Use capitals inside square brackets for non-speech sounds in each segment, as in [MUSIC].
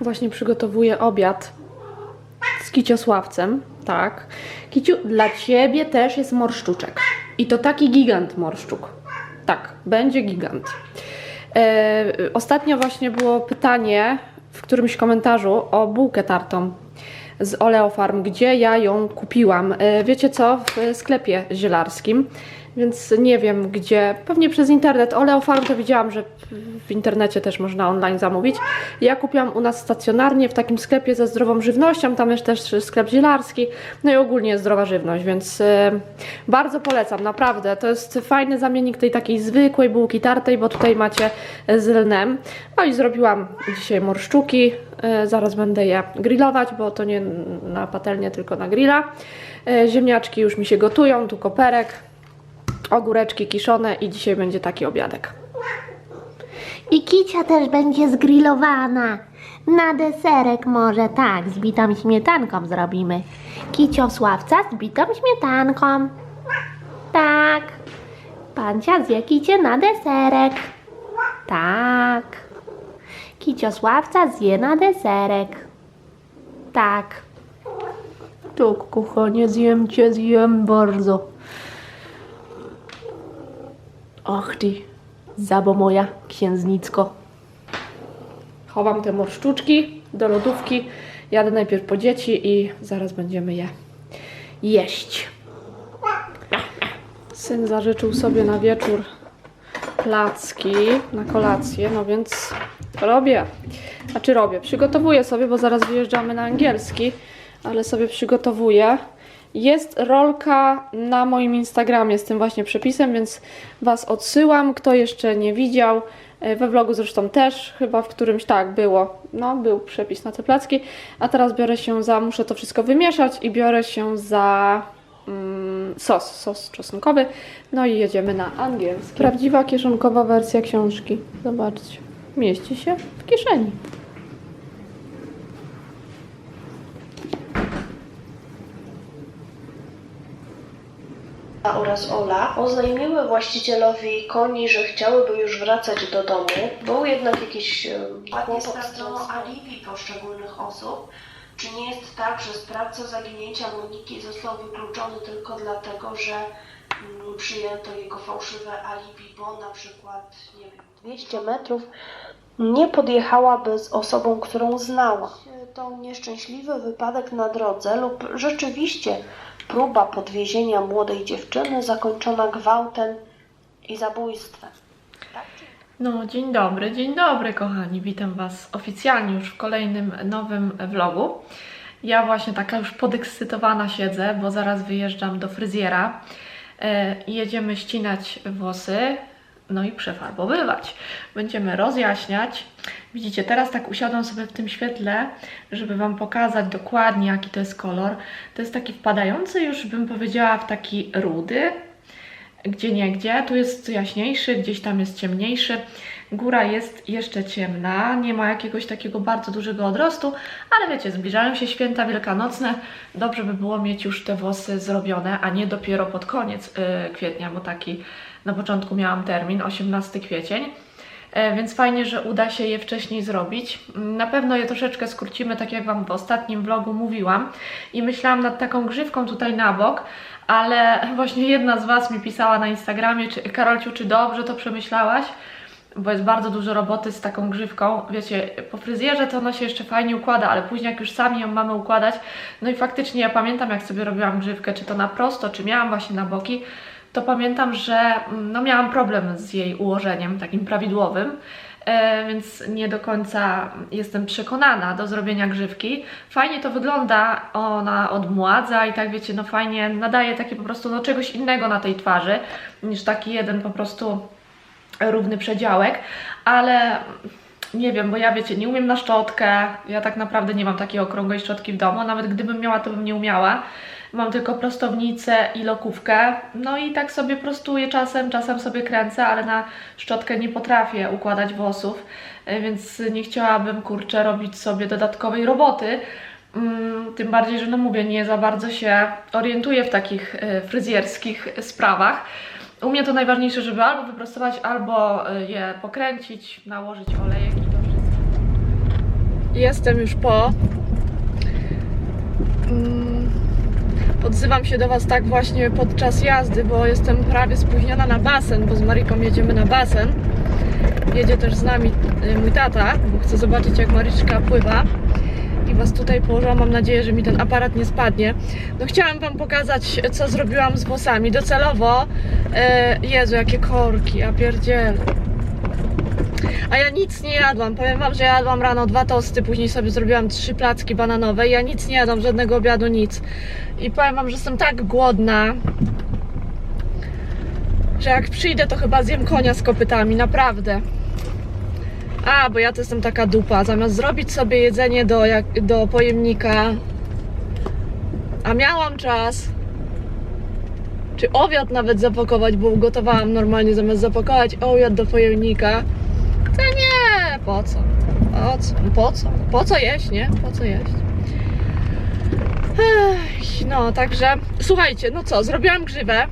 Właśnie przygotowuję obiad z kiciosławcem. Tak. Kiciu, dla ciebie też jest morszczuczek. I to taki gigant morszczuk. Tak, będzie gigant. E, ostatnio właśnie było pytanie w którymś komentarzu o bułkę tartą z Oleo Farm, gdzie ja ją kupiłam. E, wiecie co? W sklepie zielarskim. Więc nie wiem gdzie, pewnie przez internet. Oleo Farm to widziałam, że w internecie też można online zamówić. Ja kupiłam u nas stacjonarnie w takim sklepie ze zdrową żywnością, tam jest też sklep zielarski, no i ogólnie zdrowa żywność, więc e, bardzo polecam, naprawdę. To jest fajny zamiennik tej takiej zwykłej bułki tartej, bo tutaj macie z lnem. No i zrobiłam dzisiaj morszczuki, e, zaraz będę je grillować, bo to nie na patelnię, tylko na grilla. E, ziemniaczki już mi się gotują, tu koperek, ogóreczki kiszone i dzisiaj będzie taki obiadek. I kicia też będzie zgrillowana. Na deserek może tak, z bitą śmietanką zrobimy. Kicio sławca z bitą śmietanką. Tak. Pancia zje kicie na deserek. Tak. Kicio sławca zje na deserek. Tak. Tak, kochanie, zjem cię, zjem bardzo. Och ty, zabo moja księżniczko. Chowam te morszczuczki do lodówki. Jadę najpierw po dzieci i zaraz będziemy je jeść. Syn zażyczył sobie na wieczór placki na kolację, no więc robię. Znaczy robię, przygotowuję sobie, bo zaraz wyjeżdżamy na angielski, ale sobie przygotowuję. Jest rolka na moim Instagramie z tym właśnie przepisem, więc Was odsyłam. Kto jeszcze nie widział, e, we vlogu zresztą też, chyba w którymś tak było. No, był przepis na te placki. A teraz biorę się za, muszę to wszystko wymieszać i biorę się za mm, sos, sos czosnkowy. No i jedziemy na angielski. Prawdziwa kieszonkowa wersja książki. Zobaczcie, mieści się w kieszeni. Oraz Ola oznajmiły właścicielowi koni, że chciałyby już wracać do domu. Był jednak jakiś e, kłopot sprawdzono alibi poszczególnych osób. Czy nie jest tak, że sprawca zaginięcia Moniki został wykluczony tylko dlatego, że mm, przyjęto jego fałszywe alibi, bo na przykład, nie wiem, 200 metrów nie podjechałaby z osobą, którą znała. To nieszczęśliwy wypadek na drodze lub rzeczywiście próba podwiezienia młodej dziewczyny zakończona gwałtem i zabójstwem. No, dzień dobry, dzień dobry, kochani. Witam Was oficjalnie już w kolejnym nowym vlogu. Ja właśnie taka już podekscytowana siedzę, bo zaraz wyjeżdżam do fryzjera e, jedziemy ścinać włosy, no i przefarbowywać. Będziemy rozjaśniać. Widzicie, teraz tak usiadłam sobie w tym świetle, żeby Wam pokazać dokładnie, jaki to jest kolor. To jest taki wpadający już, bym powiedziała, w taki rudy, gdzie nie gdzie. Tu jest jaśniejszy, gdzieś tam jest ciemniejszy. Góra jest jeszcze ciemna, nie ma jakiegoś takiego bardzo dużego odrostu, ale wiecie, zbliżają się święta wielkanocne. Dobrze by było mieć już te włosy zrobione, a nie dopiero pod koniec y, kwietnia, bo taki na początku miałam termin 18 kwiecień. E, Więc fajnie, że uda się je wcześniej zrobić. Na pewno je troszeczkę skrócimy, tak jak Wam w ostatnim vlogu mówiłam. I myślałam nad taką grzywką tutaj na bok, ale [LAUGHS] właśnie jedna z Was mi pisała na Instagramie, czy Karolciu, czy dobrze to przemyślałaś? Bo jest bardzo dużo roboty z taką grzywką. Wiecie, po fryzjerze to ona się jeszcze fajnie układa, ale później jak już sami ją mamy układać, no i faktycznie ja pamiętam jak sobie robiłam grzywkę, czy to na prosto, czy miałam właśnie na boki, to pamiętam, że mm, no, miałam problem z jej ułożeniem takim prawidłowym, e, więc nie do końca jestem przekonana do zrobienia grzywki. Fajnie to wygląda, ona odmładza i tak wiecie, no fajnie nadaje takie po prostu no, czegoś innego na tej twarzy niż taki jeden po prostu równy przedziałek, ale nie wiem, bo ja wiecie, nie umiem na szczotkę, ja tak naprawdę nie mam takiej okrągłej szczotki w domu, nawet gdybym miała, to bym nie umiała. Mam tylko prostownicę i lokówkę, no i tak sobie prostuję czasem, czasem sobie kręcę, ale na szczotkę nie potrafię układać włosów, e, więc nie chciałabym, kurczę, robić sobie dodatkowej roboty. Mm, Tym bardziej, że no mówię, nie za bardzo się orientuję w takich e, fryzjerskich sprawach. U mnie to najważniejsze, żeby albo wyprostować, albo y, je pokręcić, nałożyć olejek i to wszystko. Jestem już po. Mm, Odzywam się do Was tak właśnie podczas jazdy, bo jestem prawie spóźniona na basen, bo z Mariką jedziemy na basen. Jedzie też z nami y, mój tata, bo chcę zobaczyć jak Maryczka pływa. I Was tutaj położyłam, mam nadzieję, że mi ten aparat nie spadnie. No chciałam Wam pokazać, co zrobiłam z włosami. Docelowo, e, Jezu, jakie korki, a pierdziel. A ja nic nie jadłam. Powiem wam, że jadłam rano dwa tosty, później sobie zrobiłam trzy placki bananowe. Ja nic nie jadłam, żadnego obiadu, nic. I powiem wam, że jestem tak głodna, że jak przyjdę, to chyba zjem konia z kopytami, naprawdę. A, bo ja to jestem taka dupa. Zamiast zrobić sobie jedzenie do, jak, do pojemnika, a miałam czas, czy obiad nawet zapakować, bo ugotowałam normalnie zamiast zapakować obiad do pojemnika, to nie, po co? Po co? Po co? Po co jeść, nie? Po co jeść? Ech, no, także słuchajcie, no co, zrobiłam grzywę.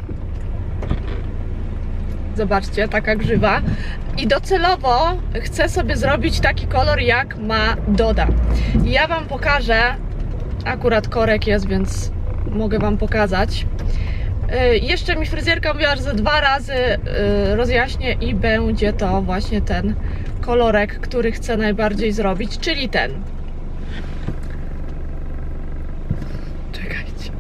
Zobaczcie, taka grzywa. I docelowo chcę sobie zrobić taki kolor, jak ma Doda. I ja Wam pokażę, akurat korek jest, więc mogę Wam pokazać. Y, Jeszcze mi fryzjerka mówiła, że za dwa razy y, rozjaśnię i będzie to właśnie ten kolorek, który chcę najbardziej zrobić, czyli ten. Czekajcie.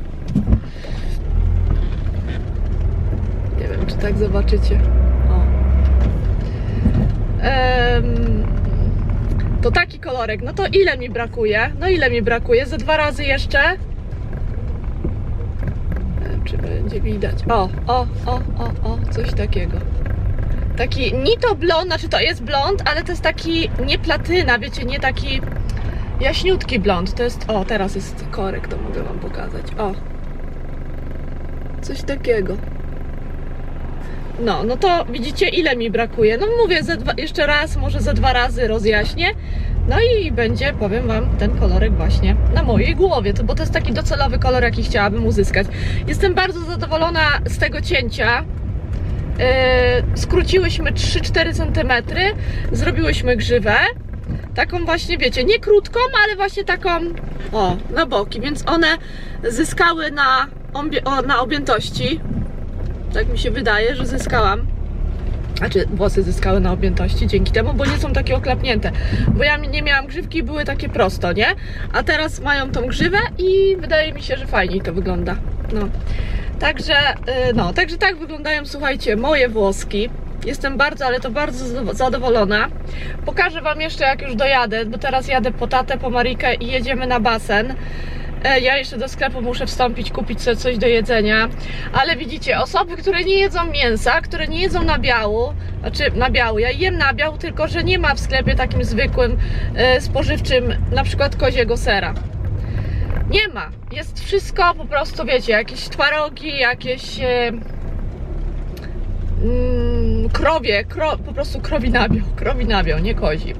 Nie wiem, czy tak zobaczycie. O. To taki kolorek. No to ile mi brakuje? No ile mi brakuje? Ze dwa razy jeszcze? Będzie widać. O, o, o, o, o, coś takiego. Taki ni to blond, znaczy to jest blond, ale to jest taki nie platyna, wiecie, nie taki jaśniutki blond. To jest, o, teraz jest korek, to mogę wam pokazać. O. Coś takiego. No, no to widzicie ile mi brakuje. No mówię, dwa, jeszcze raz, może ze dwa razy rozjaśnię. No i będzie, powiem Wam, ten kolorek właśnie na mojej głowie, bo to jest taki docelowy kolor, jaki chciałabym uzyskać. Jestem bardzo zadowolona z tego cięcia. Yy, skróciłyśmy 3-4 cm, zrobiłyśmy grzywę. Taką właśnie, wiecie, nie krótką, ale właśnie taką, o, na boki, więc one zyskały na, obie, o, na objętości. Tak mi się wydaje, że zyskałam. Znaczy, włosy zyskały na objętości dzięki temu, bo nie są takie oklapnięte. Bo ja nie miałam grzywki były takie prosto, nie? A teraz mają tą grzywę i wydaje mi się, że fajniej to wygląda. No. Także, y, no, także tak wyglądają, słuchajcie, moje włoski. Jestem bardzo, ale to bardzo zado- zadowolona. Pokażę Wam jeszcze, jak już dojadę, bo teraz jadę po tatę, po Marikę i jedziemy na basen. E, Ja jeszcze do sklepu muszę wstąpić, kupić sobie coś do jedzenia. Ale widzicie, osoby, które nie jedzą mięsa, które nie jedzą nabiału, znaczy nabiału, ja jem nabiał, tylko że nie ma w sklepie takim zwykłym, e, spożywczym, na przykład koziego sera. Nie ma. Jest wszystko po prostu, wiecie, jakieś twarogi, jakieś e, mm, krowie, kro, po prostu krowi nabiał, krowi nabiał, nie kozi.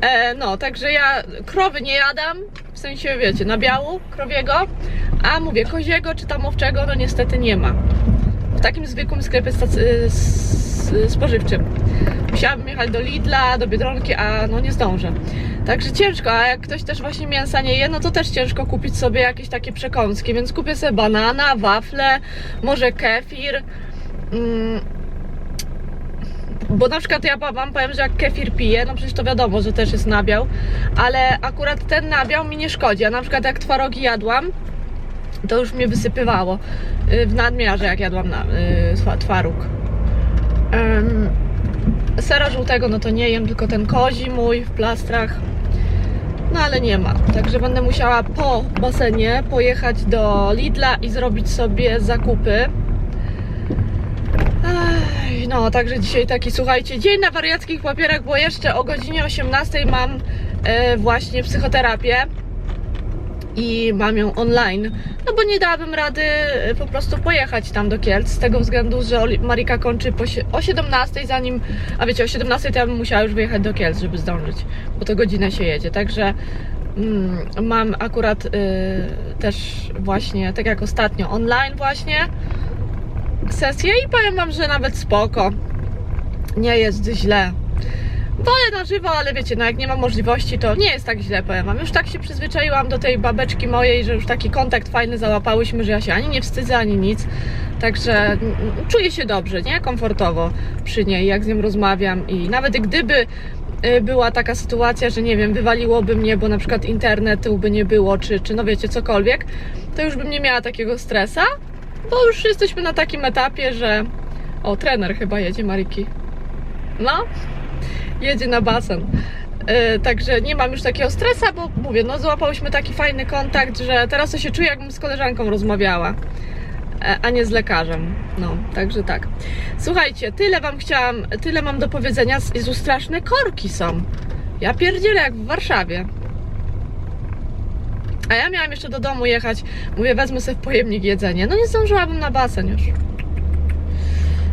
E, no, także ja krowy nie jadam, sensie, wiecie, krowiego, a mówię, koziego czy tam owczego, no niestety nie ma. W takim zwykłym sklepie spożywczym. Musiałabym jechać do Lidla, do Biedronki, a no nie zdążę. Także ciężko, a jak ktoś też właśnie mięsa nie je, no to też ciężko kupić sobie jakieś takie przekąski, więc kupię sobie banana, wafle, może kefir. Mm, bo na przykład ja wam powiem, że jak kefir piję, no przecież to wiadomo, że też jest nabiał, ale akurat ten nabiał mi nie szkodzi. A na przykład jak twarogi jadłam, to już mnie wysypywało y, w nadmiarze, jak jadłam na, y, twa- twaróg. Em, sera żółtego no to nie jem, tylko ten kozi mój w plastrach. No ale nie ma. Także będę musiała po basenie pojechać do Lidla i zrobić sobie zakupy. Ej, no, także dzisiaj taki, słuchajcie, dzień na wariackich papierach, bo jeszcze o godzinie 18 mam e, właśnie psychoterapię i mam ją online, no bo nie dałabym rady e, po prostu pojechać tam do Kielc, z tego względu, że Marika kończy o 17 zanim, a wiecie, o 17 to ja bym musiała już wyjechać do Kielc, żeby zdążyć, bo to godzinę się jedzie, także mm, mam akurat y, też właśnie, tak jak ostatnio, online właśnie, sesję i powiem wam, że nawet spoko. Nie jest źle. wolę na żywo, ale wiecie, no jak nie mam możliwości, to nie jest tak źle, powiem wam. Już tak się przyzwyczaiłam do tej babeczki mojej, że już taki kontakt fajny załapałyśmy, że ja się ani nie wstydzę, ani nic. Także czuję się dobrze, nie? Komfortowo przy niej, jak z nią rozmawiam i nawet gdyby y, była taka sytuacja, że nie wiem, wywaliłoby mnie, bo na przykład internetu by nie było, czy, czy no wiecie, cokolwiek, to już bym nie miała takiego stresa, bo już jesteśmy na takim etapie, że o, trener chyba jedzie, Mariki. No, jedzie na basen. Yy, także nie mam już takiego stresa, bo mówię, no złapałyśmy taki fajny kontakt, że teraz to się czuję, jakbym z koleżanką rozmawiała, e, a nie z lekarzem. No, także tak. Słuchajcie, tyle wam chciałam, tyle mam do powiedzenia. Jezu, straszne korki są. Ja pierdzielę jak w Warszawie. A ja miałam jeszcze do domu jechać. Mówię, wezmę sobie w pojemnik jedzenie. No nie zdążyłabym na basen już.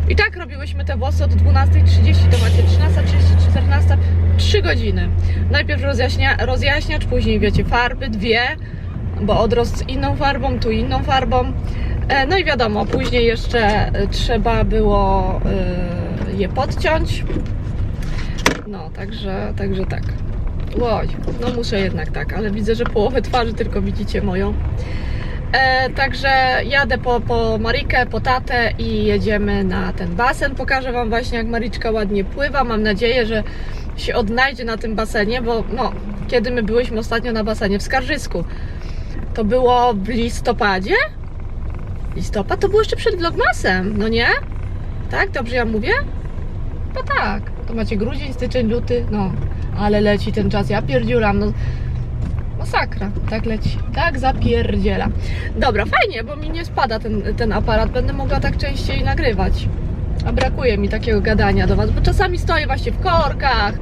I tak robiłyśmy te włosy od 12.30 do macie 13.30, 14, 3 godziny. Najpierw rozjaśnia, rozjaśniacz, później wiecie, farby, dwie, bo odrost inną farbą, tu inną farbą. E, No i wiadomo, później jeszcze e, trzeba było e, je podciąć. No, także, także tak. Oj, no muszę jednak tak, ale widzę, że połowę twarzy tylko widzicie moją. E, także jadę po, po Marikę, po tatę i jedziemy na ten basen. Pokażę Wam właśnie, jak Mariczka ładnie pływa. Mam nadzieję, że się odnajdzie na tym basenie, bo no, kiedy my byłyśmy ostatnio na basenie w Skarżysku, to było w listopadzie? Listopad? To było jeszcze przed Vlogmasem, no nie? Tak? Dobrze ja mówię? No tak. To macie grudzień, styczeń, luty, no. Ale leci ten czas, ja pierdziulam, no. Masakra, tak leci, tak zapierdziela. Dobra, fajnie, bo mi nie spada ten, ten aparat, będę mogła tak częściej nagrywać. A brakuje mi takiego gadania do Was, bo czasami stoję właśnie w korkach,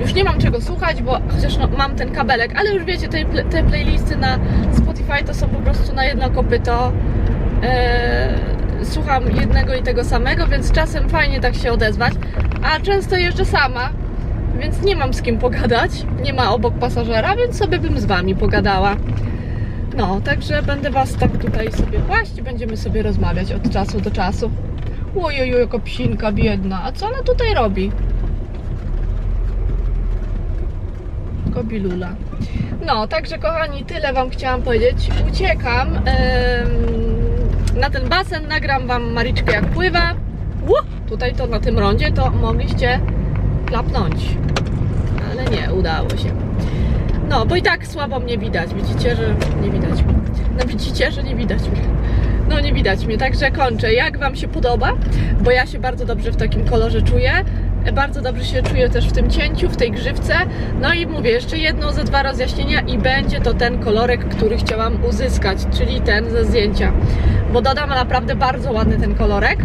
już nie mam czego słuchać, bo chociaż no, mam ten kabelek, ale już wiecie, te, te playlisty na Spotify to są po prostu na jedno kopyto. Eee, słucham jednego i tego samego, więc czasem fajnie tak się odezwać, a często jeżdżę sama, więc nie mam z kim pogadać, nie ma obok pasażera, więc sobie bym z Wami pogadała. No, także będę Was tak tutaj sobie kłaść będziemy sobie rozmawiać od czasu do czasu. Ojeju, jaka psinka biedna, a co ona tutaj robi? Kobilula. No, także kochani, tyle Wam chciałam powiedzieć. Uciekam na ten basen, nagram Wam Mariczkę jak pływa. Ło, tutaj to na tym rondzie to mogliście klapnąć. Nie, udało się. No, bo i tak słabo mnie widać. Widzicie, że nie widać mnie. No widzicie, że nie widać mnie. No nie widać mnie, także kończę. Jak Wam się podoba? Bo ja się bardzo dobrze w takim kolorze czuję. Bardzo dobrze się czuję też w tym cięciu, w tej grzywce. No i mówię, jeszcze jedno ze dwa rozjaśnienia i będzie to ten kolorek, który chciałam uzyskać, czyli ten ze zdjęcia. Bo dodam naprawdę bardzo ładny ten kolorek.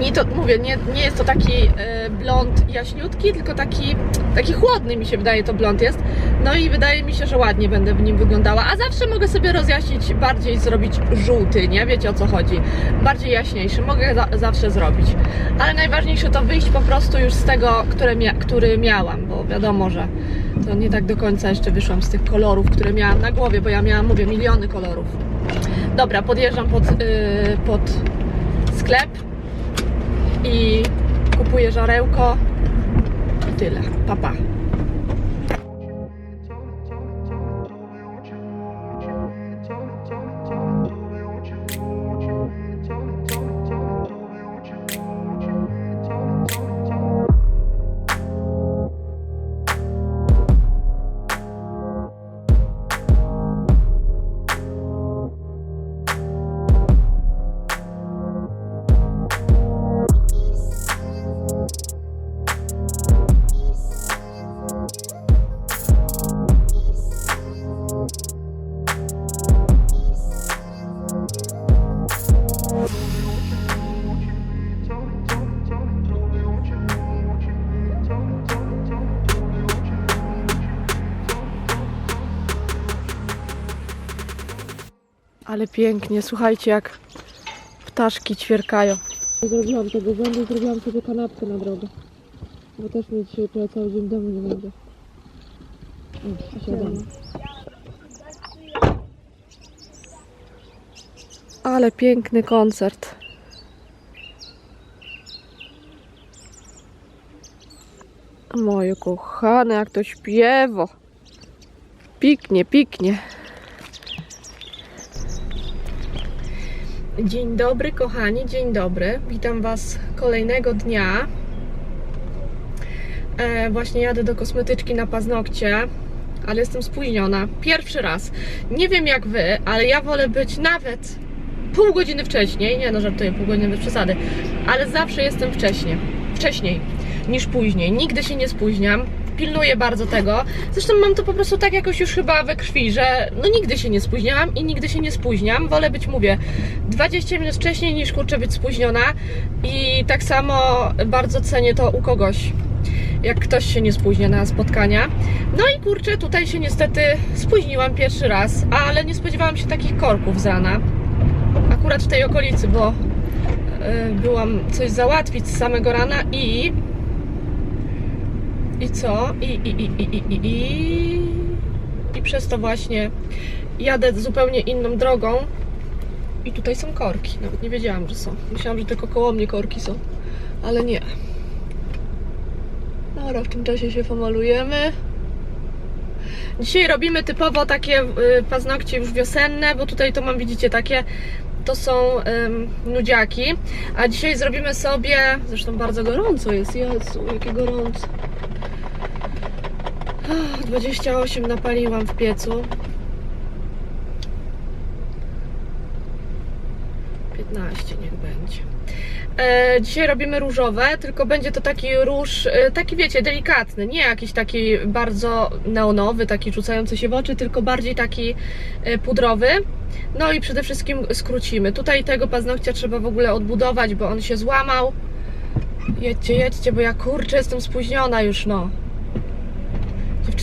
Nie to, mówię, nie, nie jest to taki e, blond jaśniutki, tylko taki, taki chłodny mi się wydaje to blond jest. No i wydaje mi się, że ładnie będę w nim wyglądała. A zawsze mogę sobie rozjaśnić, bardziej zrobić żółty, nie? Wiecie o co chodzi. Bardziej jaśniejszy, mogę za, zawsze zrobić. Ale najważniejsze to wyjść po prostu już z tego, które mia, który miałam, bo wiadomo, że to nie tak do końca jeszcze wyszłam z tych kolorów, które miałam na głowie, bo ja miałam, mówię, miliony kolorów. Dobra, podjeżdżam pod, yy, pod sklep i kupuję żarełko i tyle. Papa. Pa. Ale pięknie, słuchajcie jak ptaszki ćwierkają. Zrobiłam tego błędu, zrobiłam sobie kanapkę na drogę. Bo też mnie dzisiaj prawie cały dzień domu nie będzie. Siadamy. Ale piękny koncert. Moje kochane, jak to śpiewo. Piknie, piknie. Dzień dobry, kochani, dzień dobry. Witam Was kolejnego dnia. E, właśnie jadę do kosmetyczki na paznokcie, ale jestem spóźniona. Pierwszy raz. Nie wiem jak Wy, ale ja wolę być nawet pół godziny wcześniej. Nie no, żartuję, pół godziny bez przesady. Ale zawsze jestem wcześniej. Wcześniej niż później. Nigdy się nie spóźniam. Pilnuję bardzo tego. Zresztą mam to po prostu tak jakoś już chyba we krwi, że no nigdy się nie spóźniałam i nigdy się nie spóźniam. Wolę być, mówię, 20 minut wcześniej niż kurczę być spóźniona. I tak samo bardzo cenię to u kogoś, jak ktoś się nie spóźnia na spotkania. No i kurczę, tutaj się niestety spóźniłam pierwszy raz, ale nie spodziewałam się takich korków z rana. Akurat w tej okolicy, bo y, byłam coś załatwić z samego rana i i co? I, i, i, i, i, i, i, przez to właśnie jadę zupełnie inną drogą i tutaj są korki. Nawet nie wiedziałam, że są. Myślałam, że tylko koło mnie korki są, ale nie. Dobra, w tym czasie się pomalujemy. Dzisiaj robimy typowo takie y, paznokcie już wiosenne, bo tutaj to mam, widzicie, takie to są ym, nudziaki, a dzisiaj zrobimy sobie, zresztą bardzo gorąco jest, Jezu, jakie gorąco. Ach, 28 napaliłam w piecu. 15 niech będzie. E, dzisiaj robimy różowe, tylko będzie to taki róż, e, taki wiecie, delikatny, nie jakiś taki bardzo neonowy, taki rzucający się w oczy, tylko bardziej taki e, pudrowy. No i przede wszystkim skrócimy. Tutaj tego paznokcia trzeba w ogóle odbudować, bo on się złamał. Jedźcie, jedźcie, bo ja kurczę jestem spóźniona już, no.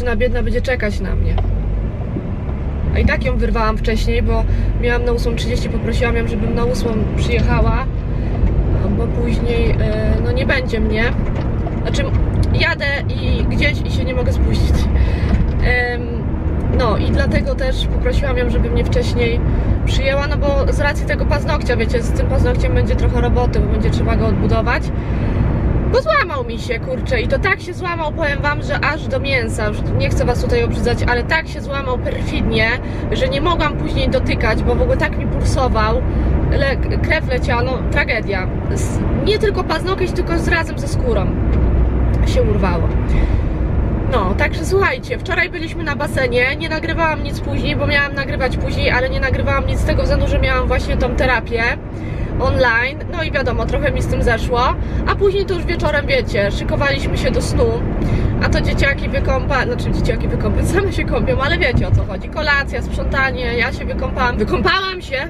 Dziewczyna biedna będzie czekać na mnie. A i tak ją wyrwałam wcześniej, bo miałam na 8.30, poprosiłam ją, żebym na 8 przyjechała, bo później e, no nie będzie mnie. Znaczy jadę i gdzieś i się nie mogę spuścić. No i dlatego też poprosiłam ją, żeby mnie wcześniej przyjęła, no bo z racji tego paznokcia, wiecie, z tym paznokciem będzie trochę roboty, bo będzie trzeba go odbudować. Bo złamał mi się, kurczę, i to tak się złamał, powiem wam, że aż do mięsa, już nie chcę was tutaj obrzydzać, ale tak się złamał perfidnie, że nie mogłam później dotykać, bo w ogóle tak mi pulsował, le, krew leciała, no tragedia. Nie tylko paznokieć, tylko z razem ze skórą się urwało. No, także słuchajcie, wczoraj byliśmy na basenie, nie nagrywałam nic później, bo miałam nagrywać później, ale nie nagrywałam nic z tego względu, że miałam właśnie tą terapię online, no i wiadomo, trochę mi z tym zeszło, a później to już wieczorem, wiecie, szykowaliśmy się do snu, a to dzieciaki wykąpa, znaczy dzieciaki wykąpać, [LAUGHS] same się kąpią, ale wiecie o co chodzi, kolacja, sprzątanie, ja się wykąpałam, wykąpałam się,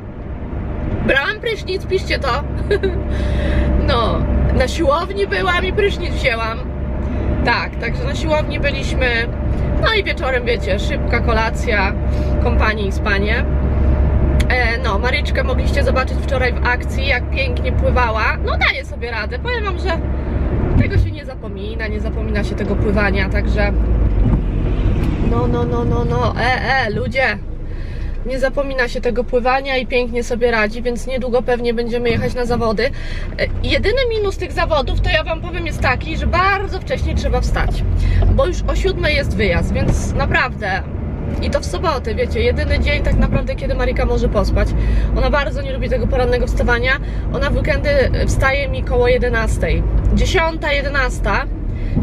brałam prysznic, piszcie to, [LAUGHS] no, na siłowni byłam i prysznic wzięłam, tak, także na siłowni byliśmy, no i wieczorem, wiecie, szybka kolacja, kompanii i spanie. E, no, Maryczkę mogliście zobaczyć wczoraj w akcji, jak pięknie pływała. No daje sobie radę. Powiem wam, że tego się nie zapomina, nie zapomina się tego pływania, także no, no, no, no, no, e, e, ludzie. Nie zapomina się tego pływania i pięknie sobie radzi, więc niedługo pewnie będziemy jechać na zawody. E, Jedyny minus tych zawodów, to ja Wam powiem, jest taki, że bardzo wcześnie trzeba wstać, bo już o siódmej jest wyjazd, więc naprawdę i to w sobotę, wiecie, jedyny dzień tak naprawdę, kiedy Marika może pospać. Ona bardzo nie lubi tego porannego wstawania. Ona w weekendy wstaje mi koło 11. 10, 11,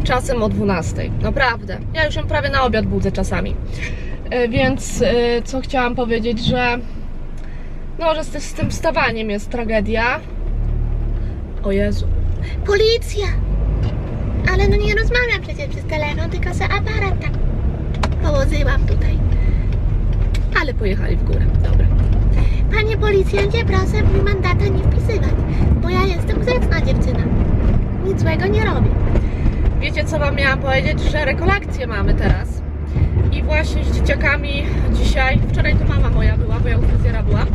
czasem o 12. Naprawdę. Ja już ją prawie na obiad budzę czasami. E, Więc e, co chciałam powiedzieć, że no, że z, tym wstawaniem jest tragedia. O Jezu. Policja! Ale no nie rozmawiam przecież przez telefon, tylko se aparat tak położyłam tutaj. Ale pojechali w górę. Dobra. Panie policjancie, proszę mi mandata nie wpisywać, bo ja jestem grzeczna dziewczyna. Nic złego nie robię. Wiecie co wam miałam powiedzieć, że rekolekcje mamy teraz i właśnie z dzieciakami dzisiaj, wczoraj to mama moja była, bo ja u fryzjera byłam,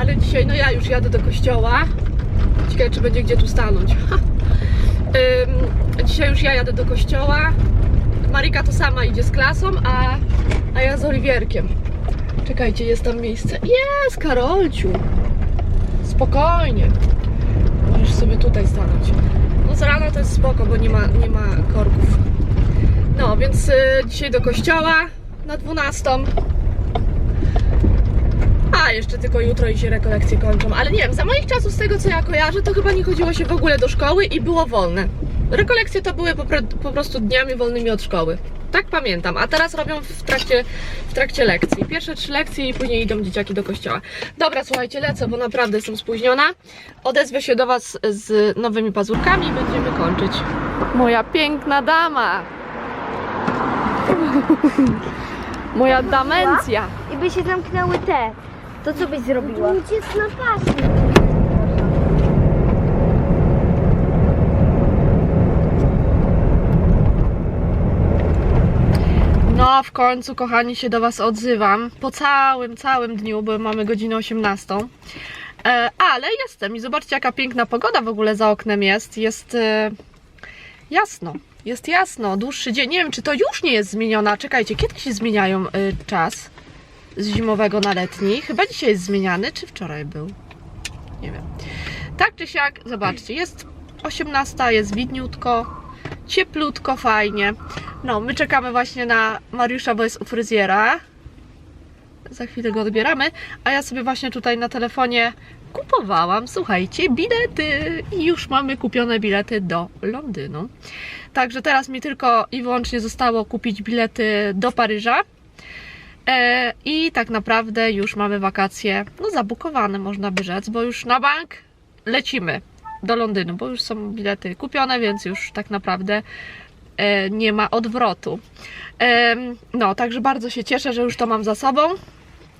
ale dzisiaj no ja już jadę do kościoła, ciekawe czy będzie gdzie tu stanąć. [LAUGHS] Ym, dzisiaj już ja jadę do kościoła, Marika to sama idzie z klasą, a, a ja z Oliwierkiem. Czekajcie, jest tam miejsce. Jest, Karolciu. Spokojnie. Możesz sobie tutaj stanąć. No z rana to jest spoko, bo nie ma, nie ma korków. No, więc y, dzisiaj do kościoła na 12. A, jeszcze tylko jutro i się rekolekcje kończą. Ale nie wiem, za moich czasów, z tego co ja kojarzę, to chyba nie chodziło się w ogóle do szkoły i było wolne. Rekolekcje to były po, po prostu dniami wolnymi od szkoły. Tak pamiętam. A teraz robią w trakcie, w trakcie lekcji. Pierwsze trzy lekcje i później idą dzieciaki do kościoła. Dobra, słuchajcie, lecę, bo naprawdę jestem spóźniona. Odezwę się do Was z nowymi pazurkami i będziemy kończyć. Moja piękna dama! [LAUGHS] Moja damencja! I by się zamknęły te. To co byś zrobiła? Jest na pasie. No, w końcu, kochani, się do Was odzywam. Po całym, całym dniu, bo mamy godzinę 18. E, ale jestem i zobaczcie, jaka piękna pogoda w ogóle za oknem jest. Jest e, jasno. Jest jasno, dłuższy dzień. Nie wiem, czy to już nie jest zmieniona. Czekajcie, kiedy się zmieniają e, czas z zimowego na letni? Chyba dzisiaj jest zmieniany, czy wczoraj był? Nie wiem. Tak czy siak, zobaczcie, jest 18, jest widniutko, cieplutko, fajnie. No, my czekamy właśnie na Mariusza, bo jest u fryzjera. Za chwilę go odbieramy. A ja sobie właśnie tutaj na telefonie kupowałam, słuchajcie, bilety. I już mamy kupione bilety do Londynu. Także teraz mi tylko i wyłącznie zostało kupić bilety do Paryża. E, I tak naprawdę już mamy wakacje, no zabukowane można by rzec, bo już na bank lecimy do Londynu, bo już są bilety kupione, więc już tak naprawdę e, nie ma odwrotu. No, także bardzo się cieszę, że już to mam za sobą.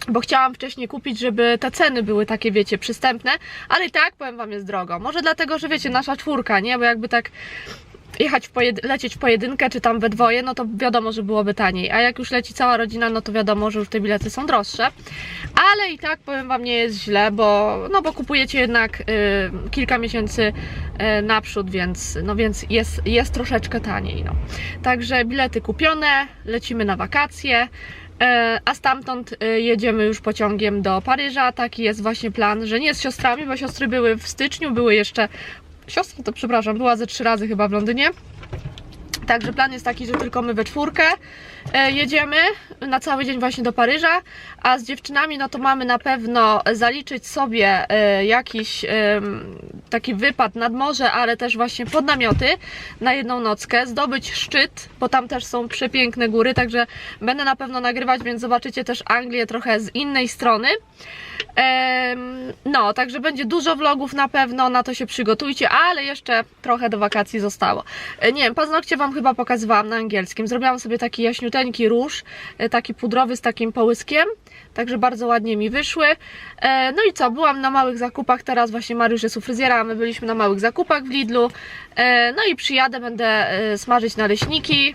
Bo chciałam wcześniej kupić, żeby te ceny były takie, wiecie, przystępne, ale i tak powiem Wam jest drogo. Może dlatego, że wiecie, nasza czwórka, nie? Bo jakby tak jechać w lecieć w pojedynkę, czy tam we dwoje, no to wiadomo, że byłoby taniej. A jak już leci cała rodzina, no to wiadomo, że już te bilety są droższe. Ale i tak powiem Wam, nie jest źle, bo, no bo kupujecie jednak y, kilka miesięcy y, naprzód, więc, no więc jest, jest troszeczkę taniej. No. Także bilety kupione, lecimy na wakacje. e, A stamtąd y, jedziemy już pociągiem do Paryża. Taki jest właśnie plan, że nie z siostrami, bo siostry były w styczniu, były jeszcze siostra to przepraszam, była ze trzy razy chyba w Londynie. Także plan jest taki, że tylko my we czwórkę jedziemy na cały dzień właśnie do Paryża, a z dziewczynami no to mamy na pewno zaliczyć sobie e, jakiś taki wypad nad morze, ale też właśnie pod namioty na jedną nockę, zdobyć szczyt, bo tam też są przepiękne góry, także będę na pewno nagrywać, więc zobaczycie też Anglię trochę z innej strony. No, także będzie dużo vlogów na pewno, na to się przygotujcie, ale jeszcze trochę do wakacji zostało. E, Nie wiem, paznokcie Wam chyba pokazywałam na angielskim. Zrobiłam sobie taki jaśniuteńki róż, e, taki pudrowy z takim połyskiem, także bardzo ładnie mi wyszły. E, No i co, byłam na małych zakupach, teraz właśnie Mariusz jest u fryzjera, a my byliśmy na małych zakupach w Lidlu. E, No i przyjadę, będę smażyć naleśniki.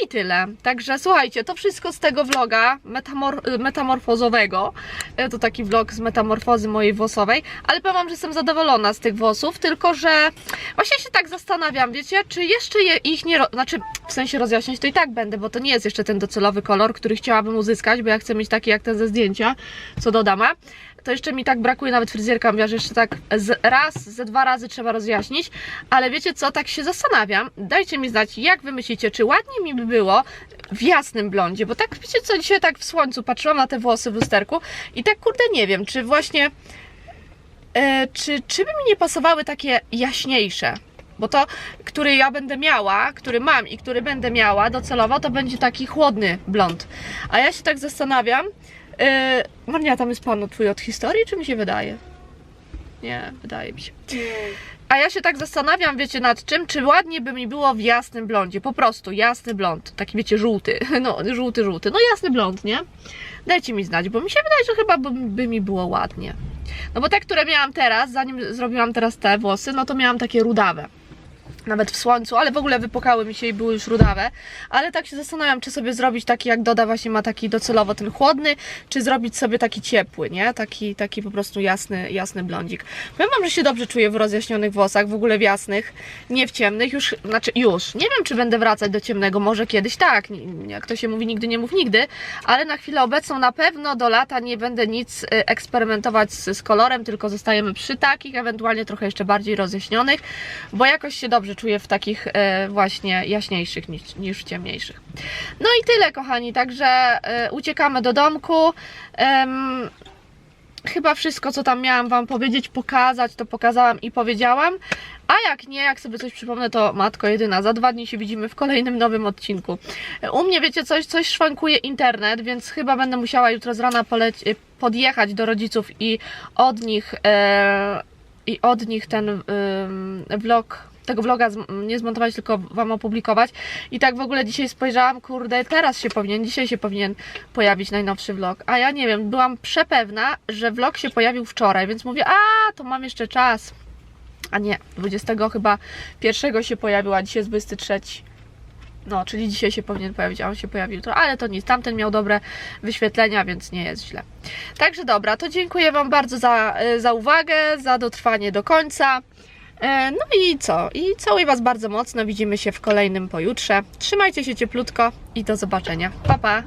No i tyle. Także słuchajcie, to wszystko z tego vloga metamor- metamorfozowego. E, To taki vlog z metamorfozy mojej włosowej, ale powiem wam, że jestem zadowolona z tych włosów, tylko że właśnie się tak zastanawiam, wiecie, czy jeszcze je, ich nie, znaczy w sensie rozjaśniać to i tak będę, bo to nie jest jeszcze ten docelowy kolor, który chciałabym uzyskać, bo ja chcę mieć taki jak ten ze zdjęcia, co do dama. To jeszcze mi tak brakuje, nawet fryzjerka mówiła, że jeszcze tak z raz, ze dwa razy trzeba rozjaśnić, ale wiecie co, tak się zastanawiam, dajcie mi znać, jak wy myślicie, czy ładnie mi by było w jasnym blondzie, bo tak wiecie co, dzisiaj tak w słońcu patrzyłam na te włosy w lusterku i tak kurde nie wiem, czy właśnie e, czy, czy by mi nie pasowały takie jaśniejsze? Bo to, który ja będę miała, który mam i który będę miała docelowo, to będzie taki chłodny blond. A ja się tak zastanawiam, Yy, Maria, tam jest pan twój od historii, czy mi się wydaje? Nie, wydaje mi się. A ja się tak zastanawiam, wiecie, nad czym, czy ładnie by mi było w jasnym blondzie. Po prostu jasny blond. Taki, wiecie, żółty. [LAUGHS] No, żółty, żółty. No, jasny blond, nie? Dajcie mi znać, bo mi się wydaje, że chyba by, by mi było ładnie. No bo te, które miałam teraz, zanim zrobiłam teraz te włosy, no to miałam takie rudawe. Nawet w słońcu, ale w ogóle wypokały mi się i były już rudawe. Ale tak się zastanawiam, czy sobie zrobić taki, jak Doda właśnie ma taki docelowo ten chłodny, czy zrobić sobie taki ciepły, nie? Taki, taki po prostu jasny, jasny blondzik. Powiem wam, że się dobrze czuję w rozjaśnionych włosach, w ogóle w jasnych, nie w ciemnych. Już, znaczy już, nie wiem, czy będę wracać do ciemnego, może kiedyś tak. Jak to się mówi, nigdy nie mów nigdy. Ale na chwilę obecną na pewno do lata nie będę nic y, eksperymentować z, z kolorem, tylko zostajemy przy takich, ewentualnie trochę jeszcze bardziej rozjaśnionych, bo jakoś się dobrze że czuję w takich e, właśnie jaśniejszych niż, niż w ciemniejszych. No i tyle, kochani, także e, uciekamy do domku. Chyba wszystko, co tam miałam Wam powiedzieć, pokazać, to pokazałam i powiedziałam. A jak nie, jak sobie coś przypomnę, to matko jedyna. Za dwa dni się widzimy w kolejnym nowym odcinku. U mnie, wiecie, coś, coś szwankuje internet, więc chyba będę musiała jutro z rana poleć- podjechać do rodziców i od nich, e, i od nich ten ym, vlog, tego vloga nie zmontować, tylko Wam opublikować. I tak w ogóle dzisiaj spojrzałam, kurde, teraz się powinien, dzisiaj się powinien pojawić najnowszy vlog. A ja nie wiem, byłam przepewna, że vlog się pojawił wczoraj, więc mówię, a to mam jeszcze czas. A nie, 20 chyba pierwszego się pojawił, a dzisiaj jest 23. No, czyli dzisiaj się powinien pojawić, a on się pojawił jutro, ale to nic. Tamten miał dobre wyświetlenia, więc nie jest źle. Także dobra, to dziękuję Wam bardzo za, e, za uwagę, za dotrwanie do końca. E, No i co? I całuję Was bardzo mocno. Widzimy się w kolejnym pojutrze. Trzymajcie się cieplutko i do zobaczenia. Pa, pa!